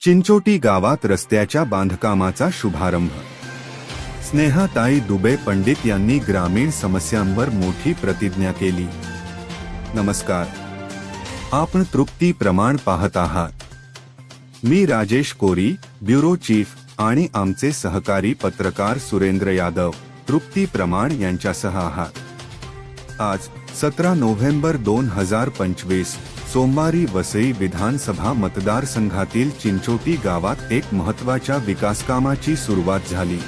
चिंचोटी गावात रस्त्याच्या बांधकामाचा शुभारंभ. स्नेहाताई दुबे पंडित यांनी ग्रामीण समस्यांवर मोठी प्रतिज्ञा केली. नमस्कार. आपण तृप्ती प्रमाण पाहत आहात. मी राजेश कोरी ब्युरो चीफ आणि आमचे सहकारी पत्रकार सुरेंद्र यादव तृप्ती प्रमाण यांच्यासह आहात. आज सतरा नोव्हेंबर दोन हजार पंचवीस सोमवारी वसई विधानसभा मतदारसंघातील चिंचोटी गावात एक महत्त्वाच्या विकासकामाची सुरुवात झाली.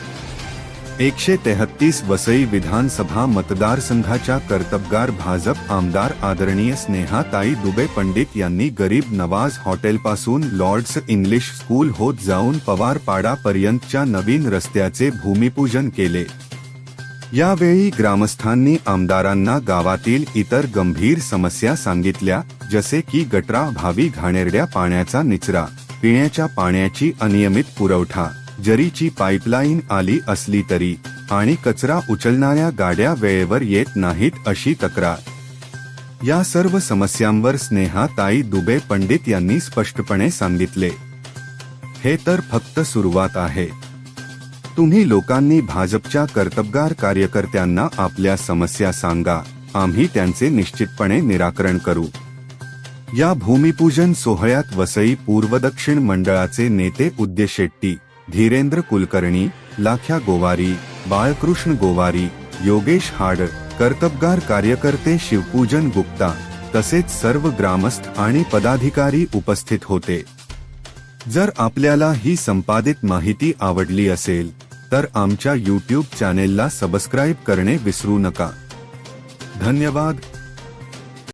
एकशे तेहत्तीस वसई विधानसभा मतदारसंघाच्या कर्तबगार भाजप आमदार आदरणीय स्नेहाताई दुबे पंडित यांनी गरीब नवाज हॉटेलपासून लॉर्ड्स इंग्लिश स्कूल होत जाऊन पवारपाडापर्यंतच्या नवीन रस्त्याचे भूमिपूजन केले. यावेळी ग्रामस्थांनी आमदारांना गावातील इतर गंभीर समस्या सांगितल्या जसे की गटराभावी घाणेरड्या पाण्याचा निचरा पिण्याच्या पाण्याची अनियमित पुरवठा जरीची पाईपलाईन आली असली तरी आणि कचरा उचलणाऱ्या गाड्या वेळेवर येत नाहीत अशी तक्रार. या सर्व समस्यांवर स्नेहाताई दुबे पंडित यांनी स्पष्टपणे सांगितले. हे तर फक्त सुरुवात आहे. तुम्ही लोकांनी भाजपच्या कर्तबगार कार्यकर्त्यांना आपल्या समस्या सांगा. आम्ही त्यांचे निश्चितपणे निराकरण करू. या भूमिपूजन सोहळ्यात वसई पूर्वदक्षिण मंडळाचे नेते उद्य शेट्टी धीरेंद्र कुलकर्णी लाख्या गोवारी बाळकृष्ण गोवारी योगेश हाड कर्तबगार कार्यकर्ते शिवपूजन गुप्ता तसेच सर्व ग्रामस्थ आणि पदाधिकारी उपस्थित होते. जर आपल्याला ही संपादित माहिती आवडली असेल तर आमच्या यूट्यूब चॅनेलला सबस्क्राईब करणे विसरू नका. धन्यवाद.